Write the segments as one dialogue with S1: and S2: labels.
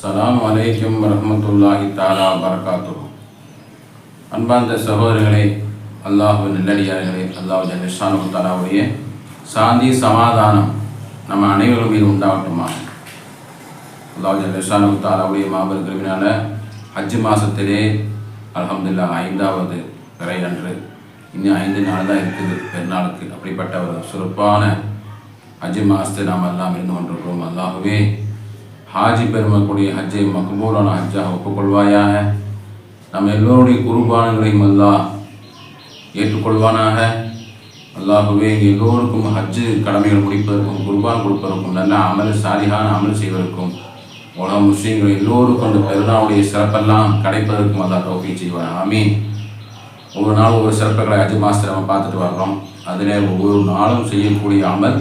S1: சலாம் அலைக்கும் வரஹ்மத்துல்லாஹி தாலா வரகாத்து அன்பார்ந்த சகோதரர்களே அல்லாஹு நல்லடியார்களே அல்லாஹ் ஜல்லிஷானு தாலாவுடைய சாந்தி சமாதானம் நம்ம அனைவரும் மீது உண்டாகட்டுமா? அல்லாஹ் ஜல்லிஷானு தாலாவுடைய மாபெரும் கருவினால ஹஜ்ஜு மாதத்திலே அலமதுல்லா ஐந்தாவது பிறை அன்று இன்னும் ஐந்து நாள் தான் இருக்குது பெருநாளுக்கு. அப்படிப்பட்ட ஒரு சிறப்பான ஹஜ்ஜு மாதத்தை நாம் எல்லாம் இருந்து கொண்டிருக்கிறோம். அல்லாஹுவே ஹாஜி பெருமக்கூடிய ஹஜ்ஜை மக்பூலான ஹஜ்ஜாக ஒப்புக்கொள்வாயாக. நம்ம எல்லோருடைய குருபானங்களையும் அல்லாஹ் ஏற்றுக்கொள்வானாக. அல்லாஹுவே எங்கள் எல்லோருக்கும் ஹஜ்ஜு கடமைகள் முடிப்பதற்கும் குர்பான் கொடுப்பதற்கும் நல்ல அமல் சாலிகான அமல் செய்வதற்கும் உலக முஸ்லீம்கள் எல்லோருக்கும் அந்த பெருநாளுடைய சிறப்பெல்லாம் கிடைப்பதற்கும் அல்லா தௌஃபீ செய்வான் ஆமீன். ஒவ்வொரு நாளும் ஒவ்வொரு சிறப்புகளை ஹஜ் மாஸ்டர் நம்ம பார்த்துட்டு வர்றோம். அதில் ஒவ்வொரு நாளும் செய்யக்கூடிய அமல்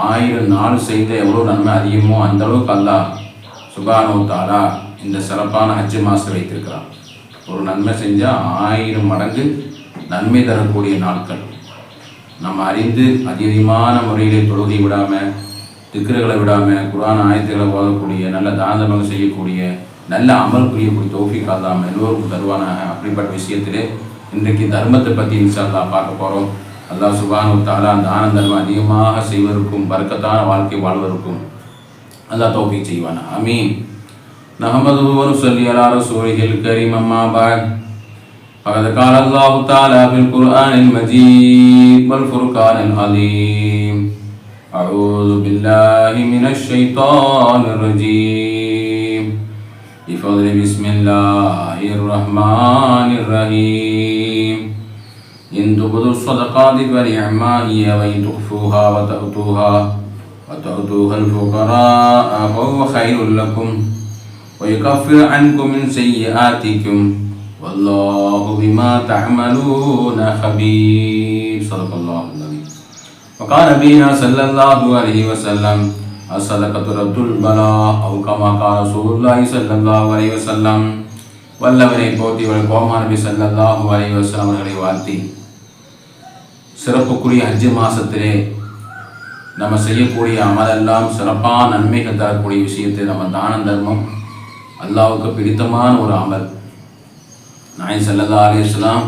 S1: ஆயிரம் நாள் செய்த எவ்வளோ நன்மை அதிகமோ அந்த அளவுக்கு அல்லா சுபானோ இந்த சிறப்பான ஹஜ்ஜு மாஸ்டர் வைத்திருக்கிறான். ஒரு நன்மை செஞ்சால் ஆயிரம் மடங்கு நன்மை தரக்கூடிய நாட்கள். நம்ம அறிந்து அதிகமான முறையிலே தொழுகை விடாமல் திக்கர்களை விடாமல் குரான் ஆயத்துக்களை ஓதக்கூடிய நல்ல தாந்தமாக செய்யக்கூடிய நல்ல அமல் புரியக்கூடிய தோஃபிக் அல்லாமல் எல்லோருக்கும் தருவானாக. அப்படிப்பட்ட விஷயத்திலே இன்றைக்கு தர்மத்தை பற்றி இன்ஷா பார்க்க போகிறோம் அல்லாஹ் சுபானு தாலா அந்த ஆனந்தம் அதிகமாக செய்வதற்கும் பறக்கத்தான வாழ்க்கை வாழ்வதற்கும் அல்லாஹ் தௌஃபீக் செய்வானா ஆமீன் نحمده ونصلي على رسوله الكريم أما بعد فقد قال الله تعالى في القرآن المجيد والفرقان العظيم أعوذ بالله من الشيطان الرجيم بفضل بسم الله الرحمن الرحيم إن تبدوا الصدقات فنعما هي وإن تخفوها وتؤتوها وتؤتوها الفقراء فهو خير لكم ويكفر عنكم من سيئاتكم والله بما تعملون خبير صدق الله العظيم وقال نبينا صلى الله عليه وسلم الصدقة رد البلاء أو كما قال رسول الله صلى الله عليه وسلم வல்லவரை போற்றி ஒரு கோமா நபி ஸல்லல்லாஹு அலைஹி வஸல்லம் அவர்களை வாழ்த்தி சிறப்புக்குரிய ஹஜ்ஜு மாதத்திலே நம்ம செய்யக்கூடிய அமலெல்லாம் சிறப்பான நன்மைகள் தரக்கூடிய விஷயத்தை நம்ம தான தர்மம் அல்லாவுக்கு பிடித்தமான ஒரு அமல். நாய் செல்லல்லா அலிஸ்லாம்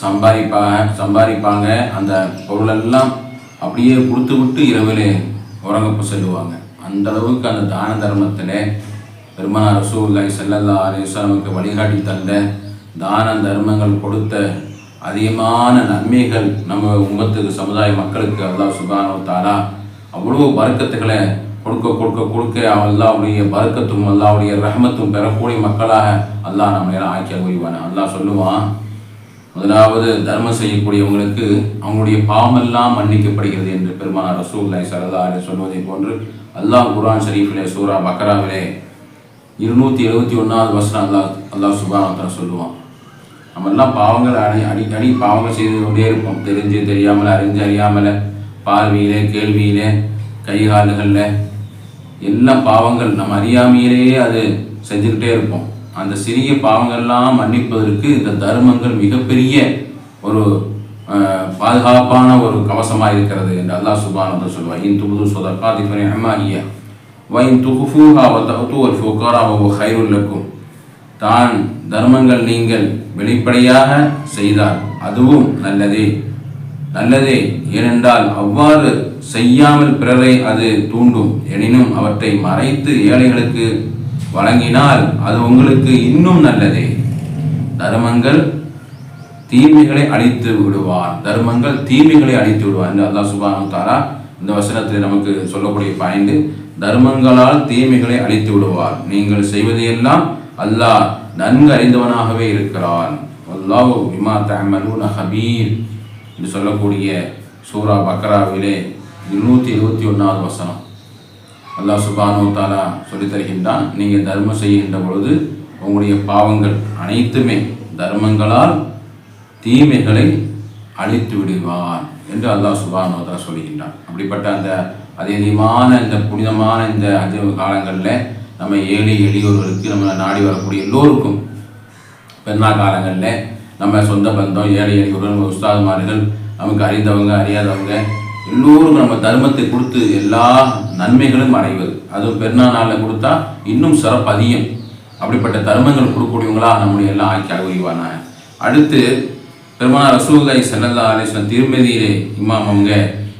S1: சம்பாதிப்பாங்க சம்பாதிப்பாங்க. அந்த பொருளெல்லாம் அப்படியே கொடுத்து விட்டு இரவிலே உறங்கப்ப செல்லுவாங்க. அந்த அளவுக்கு அந்த தான தர்மத்தில் பெருமனா ரசூல்லாய் செல்லல்லா அலிஸ்லாமுக்கு வழிகாட்டி தந்த தான தர்மங்கள் கொடுத்த அதிகமான நன்மைகள் நம்ம உம்மத்துக்கு சமுதாய மக்களுக்கு அல்லாஹ் சுபானோ தாரா அவ்வளோ பறக்கத்துகளை கொடுக்க கொடுக்க கொடுக்க அல்லாவுடைய பறக்கத்தும் அல்லாவுடைய ரஹமத்தும் பெறக்கூடிய மக்களாக அல்லாஹ் நம்மளை ஆக்கிய புரிவான அல்லாஹ் சொல்லுவான் முதலாவது தர்மம் செய்யக்கூடியவங்களுக்கு அவங்களுடைய பாவமெல்லாம் மன்னிக்கப்படுகிறது என்று பெருமானார் ரசூல்லாய் சரதா சொல்வதை போன்று அல்லாஹ் குர்ஆன் ஷரீஃபிலே சூரா பக்ராவிலே இருநூற்றி எழுபத்தி ஒன்றாவது வருஷம் அல்லாஹ் அல்லாஹ் சுபானத்தன் சொல்லுவான். நம்ம எல்லாம் பாவங்கள் அடி அடிக்கடி பாவங்கள் செய்து கொண்டே இருப்போம். தெரிஞ்சு தெரியாமல் அறிஞ்சு அறியாமல் பார்வையிலே கேள்வியிலே கை கால்களில் பாவங்கள். நம்ம அறியாமையிலேயே அது செஞ்சுக்கிட்டே இருப்போம். அந்த சிறிய பாவங்கள்லாம் மன்னிப்பதற்கு இந்த தர்மங்கள் மிகப்பெரிய ஒரு பாதுகாப்பான ஒரு கவசமாக இருக்கிறது என்று அல்லாஹ் சுபானந்த சொல்வார் இன் துபுது சொதக்காதி அம்மாஹியா வைன் துகுஃபூஹா வத்தூ ஒரு ஃபுகாரா ஹைருல்லக்கும் தான் தர்மங்கள் நீங்கள் வெளிப்படையாக செய்தால் அதுவும் நல்லதே. நல்லதே ஏனென்றால் அவ்வாறு செய்யாமல் பிறரை அது தூண்டும். எனினும் அவற்றை மறைத்து ஏழைகளுக்கு வழங்கினால் அது உங்களுக்கு இன்னும் நல்லதே. தர்மங்கள் தீமைகளை அழித்து விடுவார். தர்மங்கள் தீமைகளை அழித்து விடுவார் என்று அல்லா சுபானு தாரா இந்த வசனத்தில் நமக்கு சொல்லக்கூடிய பாயிண்ட் தர்மங்களால் தீமைகளை அழித்து விடுவார். நீங்கள் செய்வதையெல்லாம் அல்லாஹ் நன்கு அறிந்தவனாகவே இருக்கிறான். அல்லாஹ் விமா தமலூன ஹபீர் என்று சொல்லக்கூடிய சூரா பக்ராவிலே இருநூத்தி இருபத்தி ஒன்றாவது வசனம். அல்லாஹ் சுபானு தாலா சொல்லித் தருகின்றான் நீங்கள் தர்மம் செய்கின்ற பொழுது உங்களுடைய பாவங்கள் அனைத்துமே தர்மங்களால் தீமைகளை அழித்து விடுவார் என்று அல்லாஹ் சுபானு தாலா சொல்லுகின்றான். அப்படிப்பட்ட அந்த அதிகமான இந்த புனிதமான இந்த அஜ காலங்களில் நம்ம ஏழை எளியோர்களுக்கு நம்ம நாடி வரக்கூடிய எல்லோருக்கும் பெருநா காலங்களில் நம்ம சொந்த பந்தம் ஏழை எளியோர்கள் உஸ்தாதுமார்கள் நமக்கு அறிந்தவங்க அறியாதவங்க எல்லோரும் நம்ம தர்மத்தை கொடுத்து எல்லா நன்மைகளும் அடைவது. அதுவும் பெருநா நாளில் கொடுத்தா இன்னும் சிறப்பு அதிகம். அப்படிப்பட்ட தர்மங்கள் கொடுக்கக்கூடியவங்களா நம்முடைய எல்லாம் ஆக்கி அகரிவான அடுத்து பெருமாள் ரசூல்லாய் செல்லல்லா அலிஸ்லாம் திருமதியிலே இமாம் அவங்க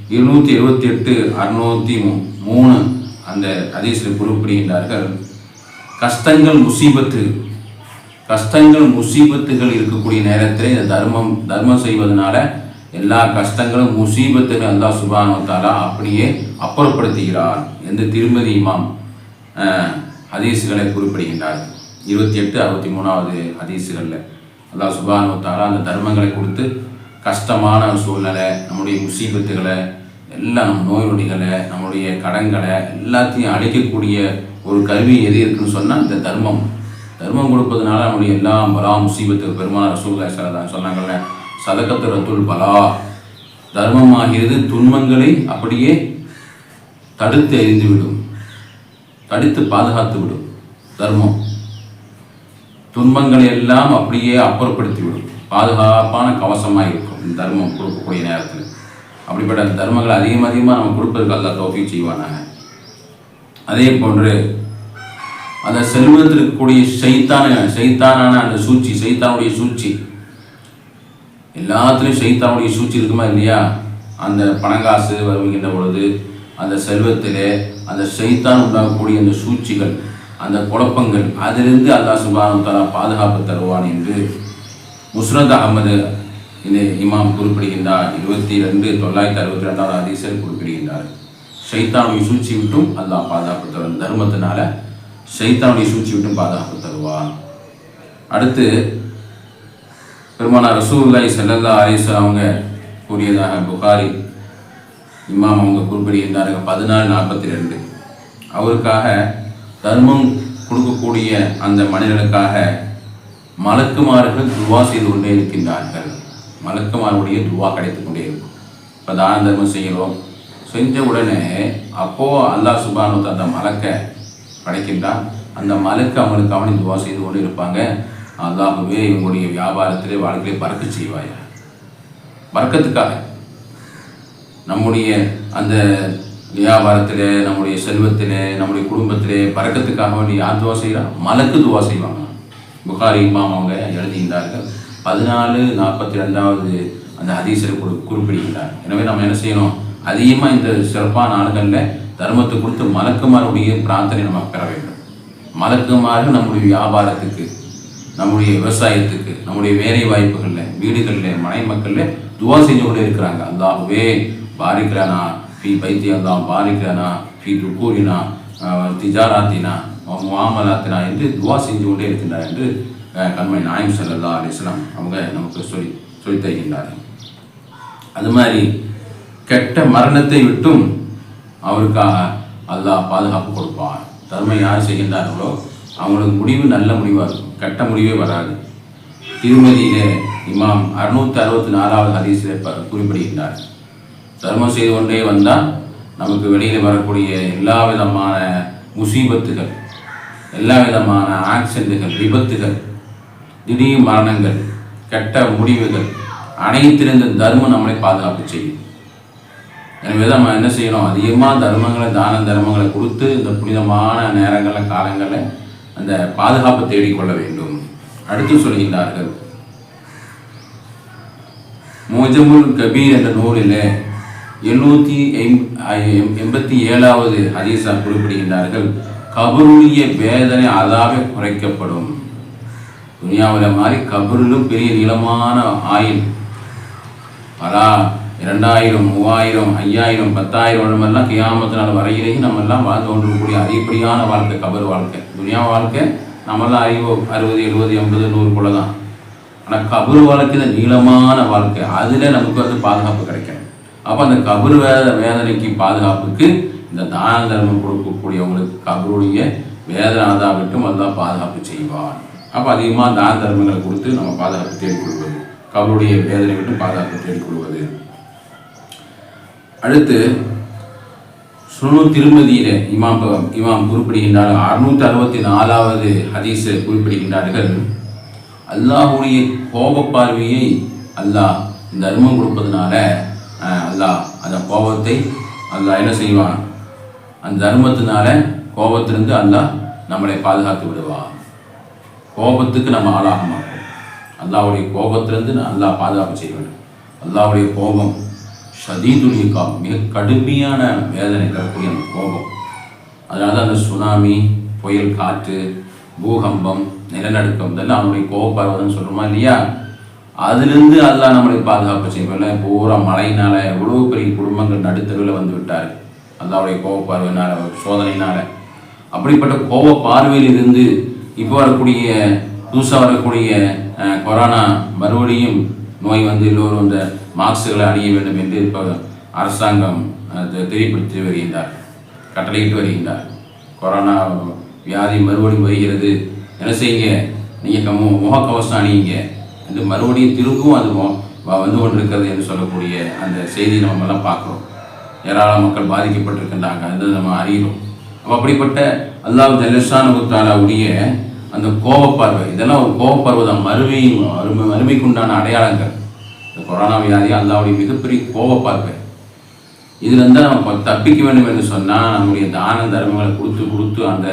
S1: இருநூற்றி எழுபத்தி எட்டு அறுநூற்றி மூணு அந்த ஹதீஸில் குறிப்பிடுகின்றார்கள் கஷ்டங்கள் முசீபத்து கஷ்டங்கள் முசீபத்துகள் இருக்கக்கூடிய நேரத்தில் இந்த தர்மம் தர்மம் செய்வதனால எல்லா கஷ்டங்களும் முசீபத்துகள் அல்லா சுபானத்தாலா அப்படியே அப்புறப்படுத்துகிறார் என்று திருமதி இமாம் அஹ், ஹதீஸுகளை குறிப்பிடுகின்றார். இருபத்தி எட்டு அறுபத்தி மூணாவது ஹதீஸுகளில் அல்லா சுபானுவத்தாலா அந்த தர்மங்களை கொடுத்து கஷ்டமான சூழ்நிலை நம்முடைய முசீபத்துகளை எல்லாம் நம்ம நோய் நொடிகளை நம்முடைய கடன்களை எல்லாத்தையும் அழிக்கக்கூடிய ஒரு கருவி எது இருக்குன்னு சொன்னால் இந்த தர்மம். தர்மம் கொடுப்பதுனால நம்முடைய எல்லா பலா முசீபத்துக்கு பெருமான ரசூல்லா சலதான் சொன்னாங்கல்ல சதக்கத்து ரத்துல் பலா. தர்மமாகிறது துன்பங்களை அப்படியே தடுத்து எறிந்துவிடும். தடுத்து பாதுகாத்து விடும் தர்மம். துன்பங்களை எல்லாம் அப்படியே அப்புறப்படுத்தி விடும் பாதுகாப்பான கவசமாக இருக்கும் இந்த தர்மம் கொடுக்கக்கூடிய நேரத்தில். அப்படிப்பட்ட அந்த தர்மங்களை அதிகம் அதிகமாக நம்ம கொடுப்பதற்கு அல்லா தோஃபி செய்வானாங்க. அதே போன்று அந்த செல்வத்தில் இருக்கக்கூடிய சைத்தான சைத்தானான அந்த சூழ்ச்சி சைத்தானுடைய சூழ்ச்சி. எல்லாத்துலேயும் சைத்தானுடைய சூழ்ச்சி இருக்குமா இல்லையா? அந்த பணங்காசு வருகின்ற பொழுது அந்த செல்வத்திலே அந்த சைத்தான் உண்டாகக்கூடிய அந்த சூழ்ச்சிகள் அந்த குழப்பங்கள் அதிலிருந்து அல்லா சுபானு தலா பாதுகாப்பு தருவான் என்று முஸ்ரத் அகமது இது இமாம் குறிப்பிடுகின்றார். இருபத்தி ரெண்டு தொள்ளாயிரத்தி அறுபத்தி ரெண்டாவது அதிசல் குறிப்பிடுகின்றார். ஷைத்தானுடைய சூழ்ச்சி விட்டும் அல்லாஹ் பாதுகாப்பு தரும் தர்மத்தினால ஷைத்தானுடைய சூழ்ச்சி விட்டும் பாதுகாப்பு தருவார் அடுத்து பெருமானார் ரசூல்லாய் செல்லல்லா அலிசா அவங்க கூறியதாக புகாரி இமாம் அவங்க குறிப்பிடுகின்றார்கள். பதினாலு நாற்பத்தி ரெண்டு அவருக்காக தர்மம் கொடுக்கக்கூடிய அந்த மனிதனுக்காக மலக்குமார்கள் துவா செய்து கொண்டே இருக்கின்றார்கள். மலக்குமாருடைய துவா கிடைத்து கொண்டே இருக்கும். இப்போ தான தர்மம் செய்கிறோம். செஞ்ச உடனே அப்போது அல்லாஹ் சுபானு அந்த மலக்கை படைக்கின்றான் அந்த மலக்கு அவனுக்கு அவனை துவா செய்து கொண்டு இருப்பாங்க. அல்லாஹுவே இவங்களுடைய வியாபாரத்திலே வாழ்க்கையை பறக்க செய்வாயா? பறக்கத்துக்காக. நம்முடைய அந்த வியாபாரத்திலே நம்முடைய செல்வத்திலே நம்முடைய குடும்பத்திலே பறக்கத்துக்காக வேண்டி யார் துவா செய்கிறா மலக்கு துவா செய்வாங்க. புகாரி இமாம் அவங்க எழுதியிருந்தார்கள். பதினாலு நாற்பத்தி ரெண்டாவது அந்த ஹதீஸில் குறி குறிப்பிடுகின்றார். எனவே நம்ம என்ன செய்யணும்? அதிகமாக இந்த சிறப்பான நாடுகளில் தர்மத்தை கொடுத்து மலக்குமாருடைய பிரார்த்தனை நம்ம பெற வேண்டும். மலக்குமாறு நம்முடைய வியாபாரத்துக்கு நம்முடைய விவசாயத்துக்கு நம்முடைய வேலை வாய்ப்புகளில் வீடுகளில் மனை மக்களில் துவா செஞ்சு கொண்டே இருக்கிறாங்க. அல்லாஹுவே பாரிக்கிறானா ஃபி பைத்தி தான் பாரிக்கிறானா ஃபி ருக்கூரினா திஜாராத்தினா மாமலாத்தினா என்று துவா செஞ்சு கொண்டே இருக்கின்றார் என்று அஹ், கண்மணி நாயம் செல்லல்லா அலிஸ்லாம் அவங்க நமக்கு சொல்லி சொல்லி தருகின்றார்கள். அது மாதிரி கெட்ட மரணத்தை விட்டும் அவருக்காக அல்லாஹ் பாதுகாப்பு கொடுப்பார் தர்மம் யார் செய்கின்றார்களோ அவங்களுக்கு முடிவு நல்ல முடிவாக இருக்கும். கெட்ட முடிவே வராது. திருமதியிலே இமாம் அறுநூத்தி அறுபத்தி நாலாவது ஹதீஸில் ப- குறிப்பிடுகின்றார். தர்மம் செய்து கொண்டே வந்தால் நமக்கு வெளியில் வரக்கூடிய எல்லா விதமான முசீபத்துகள் எல்லா விதமான ஆக்சிடென்ட்டுகள் விபத்துகள் திடீர் மரணங்கள் கெட்ட முடிவுகள் அனைத்திலிருந்து தர்மம் நம்மளை பாதுகாப்பு செய்யும். எனவே நம்ம என்ன செய்யணும்? அதிகமாக தர்மங்களை தான தர்மங்களை கொடுத்து இந்த புனிதமான நேரங்களில் காலங்களில் அந்த பாதுகாப்பை தேடிக்கொள்ள வேண்டும். அடுத்து சொல்கின்றார்கள். மோஜமுல் கபீர் என்ற நூலில் எண்ணூற்றி எண்பத்தி ஏழாவது ஹதீஸா குறிப்பிடுகின்றார்கள். கபருடைய வேதனை அதாவே குறைக்கப்படும். துனியாவில் மாதிரி கபரிலும் பெரிய நீளமான ஆயில். பலா இரண்டாயிரம் மூவாயிரம் ஐயாயிரம் பத்தாயிரம் வருடமெல்லாம் கியாமத்து நாள் வரையிலேயும் நம்ம எல்லாம் வாழ்ந்து கொண்டிருக்கக்கூடிய அதிகப்படியான வாழ்க்கை கபர் வாழ்க்கை. துனியா வாழ்க்கை நம்மெல்லாம் அறிவு? அறுபது எழுபது எண்பது நூறு போல தான் ஆனால் கபர் வாழ்க்கை நீளமான வாழ்க்கை. அதில் நமக்கு வந்து பாதுகாப்பு கிடைக்கும் அப்போ அந்த கபர் வேத வேதனைக்கு பாதுகாப்புக்கு இந்த தான தர்மம் கொடுக்கக்கூடியவங்களுக்கு கபருடைய வேதனை ஆதாவிட்டும் அதுதான் பாதுகாப்பு செய்வான். அப்போ அதிகமாக தான தர்மங்களை கொடுத்து நம்ம பாதுகாப்பு தேடிக்கொள்வது. கபருடைய வேதனை விட்டு பாதுகாப்பு தேடிக்கொள்வது. அடுத்து சுனு திருமதியில இமாம் இமாம் குறிப்பிடுகின்றார் அறுநூத்தி அறுபத்தி நாலாவது ஹதீஸை குறிப்பிடுகின்றார்கள். அல்லாஹ்வுடைய கோப பார்வையை அல்லாஹ் தர்மம் கொடுப்பதனால அல்லாஹ் அந்த கோபத்தை அல்லாஹ் என்ன செய்வான்? அந்த தர்மத்தினால கோபத்திலிருந்து அல்லாஹ் நம்மளை பாதுகாத்து விடுவான். கோபத்துக்கு நம்ம ஆளாக மாட்டோம் அல்லாவுடைய கோபத்திலிருந்து அல்லாஹ் பாதுகாப்பு செய்ய வேண்டும். அல்லாவுடைய கோபம் ஷதீதுல் இகாம் மிக கடுமையான வேதனை தரக்கூடிய அந்த கோபம். அதனால தான் அந்த சுனாமி புயல் காற்று பூகம்பம் நிலநடுக்கம் இதெல்லாம் அவனுடைய கோபப்பருவதன்னு சொல்கிறோமா இல்லையா? அதுலேருந்து அல்லா நம்மளை பாதுகாப்பு செய்யவில்லை பூரா மழையினால் எவ்வளோ பெரிய குடும்பங்கள் நடுத்தருவில் வந்து விட்டார் அல்லாவுடைய கோபப்பார்வையினால சோதனையினால். அப்படிப்பட்ட கோப பார்வையில் இருந்து இப்போ வரக்கூடிய புதுசாக வரக்கூடிய கொரோனா மறுபடியும் நோய் வந்து எல்லோரும் இந்த மாஸ்க்குகளை அணிய வேண்டும் என்று இப்போ அரசாங்கம் தெரியப்படுத்தி வருகின்றார் கட்டளையிட்டு வருகின்றார். கொரோனா வியாதி மறுபடியும் வருகிறது. என்ன செய்யுங்க? நீங்கள் மு முகக்கவசம் அணியுங்க. என்று மறுபடியும் திரும்பவும் அது வந்து கொண்டிருக்கிறது என்று சொல்லக்கூடிய அந்த செய்தி நம்ம எல்லாம் பார்க்குறோம். ஏராளம் மக்கள் பாதிக்கப்பட்டிருக்கின்றாங்க. அது நம்ம அறிகிறோம். அப்போ அப்படிப்பட்ட அல்லாஹ் ஜல்லஷானுடைய அந்த கோபப்பார்வை. இதெல்லாம் ஒரு கோபப்பார்வை தான். அருமை மறுமை மறுமைக்குண்டான அடையாளங்கள். இந்த கொரோனா வியாதி அல்லாவுடைய மிகப்பெரிய கோபப்பார்வை. இதுலேருந்து நம்ம தப்பிக்க வேண்டும் என்று சொன்னால் நம்முடைய தான தர்மங்களை கொடுத்து கொடுத்து அந்த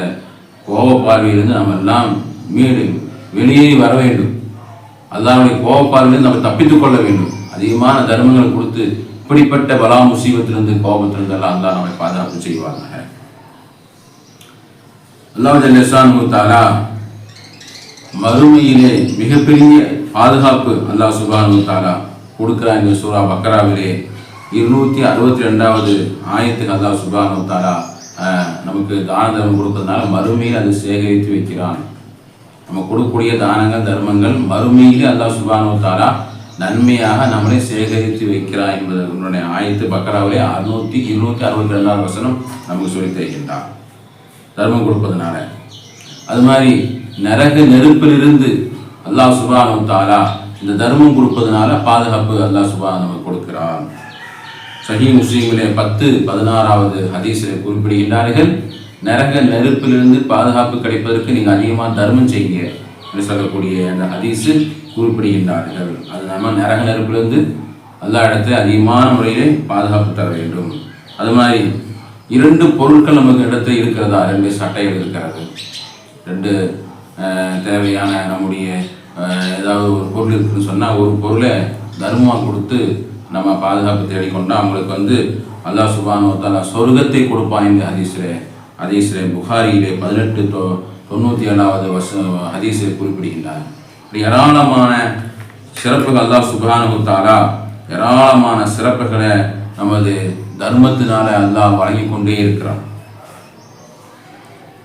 S1: கோபப்பார்வையிலிருந்து நம்ம எல்லாம் மீடு வெளியே வர வேண்டும். அல்லாவுடைய கோபப்பார்வையிலிருந்து நம்ம தப்பித்துக் கொள்ள வேண்டும். அதிகமான தர்மங்களை கொடுத்து இப்படிப்பட்ட பலா முசீபத்திலிருந்து கோபத்திலிருந்து எல்லாம் அல்லா நம்மை பாதுகாப்பு செய்வாங்க அல்லாஹ் ஜல்லேசான் தாலா மறுமையிலே மிகப்பெரிய பாதுகாப்பு அல்லாஹ் சுபானு தாலா கொடுக்குறான் இந்த சூரா பக்கராவிலே. இருநூத்தி அறுபத்தி ரெண்டாவது ஆயத்துக்கு அல்லாஹ் சுபானு தாலா நமக்கு தான தர்மம் கொடுக்கறதுனால மறுமையில் அது சேகரித்து வைக்கிறான். நம்ம கொடுக்கக்கூடிய தானங்கள் தர்மங்கள் மறுமையிலே அல்லாஹ் சுபானு தாலா நன்மையாக நம்மளை சேகரித்து வைக்கிறான் என்பது உன்னுடைய ஆயத்து பக்கராவிலே அறுநூத்தி இருநூத்தி அறுபத்தி ரெண்டாவது வசனம் நமக்கு சொல்லி தருகின்றான் தர்மம் கொடுப்பதனால. அது மாதிரி நரக நெருப்பிலிருந்து அல்லாஹ் சுபானு தாலா இந்த தர்மம் கொடுப்பதனால பாதுகாப்பு அல்லாஹ் சுபான் நமக்கு கொடுக்கிறான். சஹி முஸ்லீமிலே பத்து பதினாறாவது ஹதீஸில் குறிப்பிடுகின்றார்கள் நரக நெருப்பிலிருந்து பாதுகாப்பு கிடைப்பதற்கு நீங்கள் அதிகமாக தர்மம் செய்யுங்க என்று சொல்லக்கூடிய அந்த ஹதீஸு குறிப்பிடுகின்றார்கள். அது நம்ம நரக நெருப்பிலிருந்து எல்லா இடத்துல அதிகமான முறையிலே பாதுகாப்பு தர வேண்டும். அது மாதிரி இரண்டு பொருட்கள் நமக்கு இடத்துல இருக்கிறதா? ரெண்டு சட்டைகள் இருக்கிறது. ரெண்டு தேவையான நம்முடைய ஏதாவது ஒரு பொருள் இருக்குன்னு சொன்னால் ஒரு பொருளை தர்மமாக கொடுத்து நம்ம பாதுகாப்பு தேடிக்கொண்டால் அவங்களுக்கு வந்து அல்லாஹ் சுபானு சொர்க்கத்தை கொடுப்பான் இந்த ஹதீஸ்ரே ஹதீஸ்லே புகாரியிலே பதினெட்டு தொ தொண்ணூற்றி ஏழாவது வருஷ ஹதீஸை குறிப்பிடுகின்றார். இப்படி ஏராளமான சிறப்புகள் அல்லாஹ் சுபானு ஏராளமான சிறப்புகளை நமது தர்மத்தினால அல்லாஹ் வழங்கி கொண்டே இருக்கிறான்.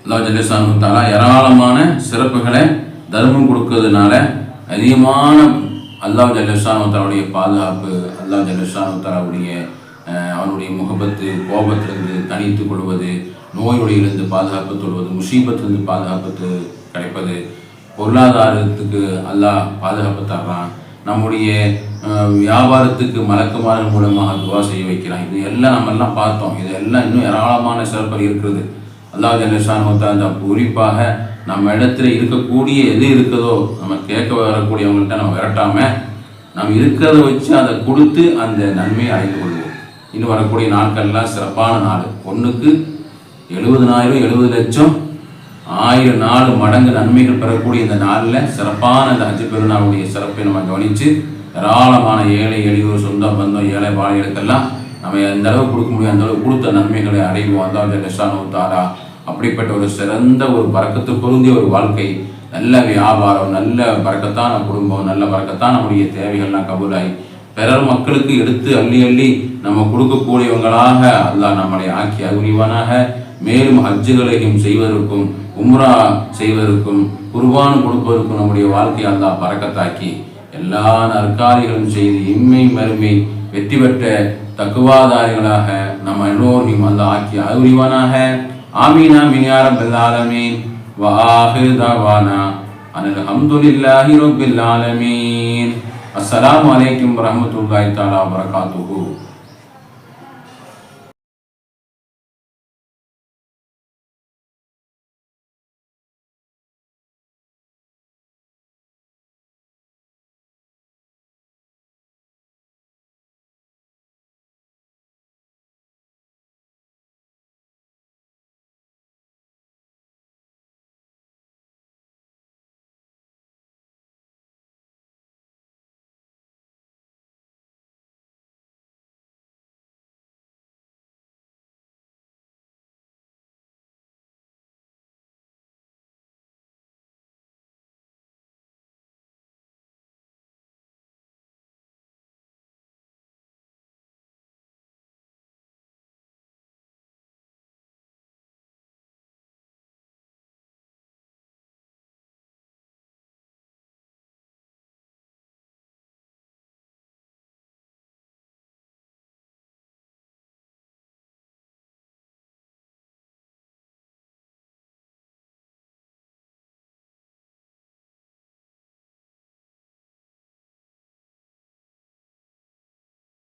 S1: அல்லாஹ் ஜல்லிசானு தாலா ஏராளமான சிறப்புகளை தர்மம் கொடுக்கறதுனால அதிகமான அல்லாஹ் ஜல்லிசானு தாலாவுடைய பாதுகாப்பு அல்லாஹ் ஜல்லிசானு தாலாவுடைய அவனுடைய முகபத்து கோபத்திலிருந்து தனித்து கொள்வது நோயுடையிலிருந்து பாதுகாப்பு தொழுவது முசீபத்திலிருந்து பாதுகாப்பு கிடைப்பது பொருளாதாரத்துக்கு அல்லாஹ் பாதுகாப்பு தர்றான். நம்முடைய வியாபாரத்துக்கு மலக்குமார்கள் மூலமாக துவா செய்ய வைக்கிறான். இது எல்லாம் நம்ம எல்லாம் பார்த்தோம். இது எல்லாம் இன்னும் ஏராளமான சிறப்பு இருக்கிறது. அல்லாஹ் ஜல்லஷான் அந்த குறிப்பாக நம்ம இடத்துல இருக்கக்கூடிய எது இருக்குதோ நம்ம கேட்க வரக்கூடியவங்கள்ட்ட நம்ம விரட்டாம நம்ம இருக்கிறத வச்சு அதை கொடுத்து அந்த நன்மையை அடைந்து கொள்வோம். இன்னும் வரக்கூடிய நாட்கள்லாம் சிறப்பான நாள். ஒன்றுக்கு எழுபதுனாயிரம் எழுபது லட்சம் ஆயிரம் நாலு மடங்கு நன்மைகள் பெறக்கூடிய இந்த நாளில் சிறப்பான இந்த ஹஜ் பெருநாளுடைய சிறப்பை நம்ம கவனித்து ஏராளமான ஏழை எளியோர் சொந்தம் பந்தம் ஏழை வாழைகளுக்கெல்லாம் நம்ம எந்த அளவு கொடுக்க முடியும் அந்த அளவு கொடுத்த நன்மைகளை அடைவோம். அந்த லட்சானு தாரா அப்படிப்பட்ட ஒரு சிறந்த ஒரு பறக்கத்து பொருந்திய ஒரு வாழ்க்கை நல்ல வியாபாரம் நல்ல பறக்கத்தான குடும்பம் நல்ல பறக்கத்தான் நம்முடைய தேவைகள்லாம் கபூலாகி பிறர் மக்களுக்கு எடுத்து அள்ளி அள்ளி நம்ம கொடுக்கக்கூடியவங்களாக அல்லாஹ் நம்மளை ஆக்கி அறிவானாக மேலும் ஹஜ்ஜுகளையும் செய்வதற்கும் உம்ரா செய்வதற்கும் குர்பான் கொடுப்பதற்கும் நம்முடைய வாழ்க்கையை அல்லாஹ் பறக்கத்தாக்கி எல்லா நற்காரிகளும் செய்து இம்மை மறுமை வெற்றி பெற்ற தக்குவாதாரிகளாக நம்ம எல்லோரையும் அல்லாஹ் ஆக்கி அறிவானாக ஆமீன் ஆமீன் யா ரப்பல் ஆலமீன் வா ஆஹிர் தாவானா. அனில் ஹம்துலில்லாஹி ரப்பில் ஆலமீன். அஸ்ஸலாமு அலைக்கும் வரஹ்மத்துல்லாஹி தஆலா வபரகாத்துஹு.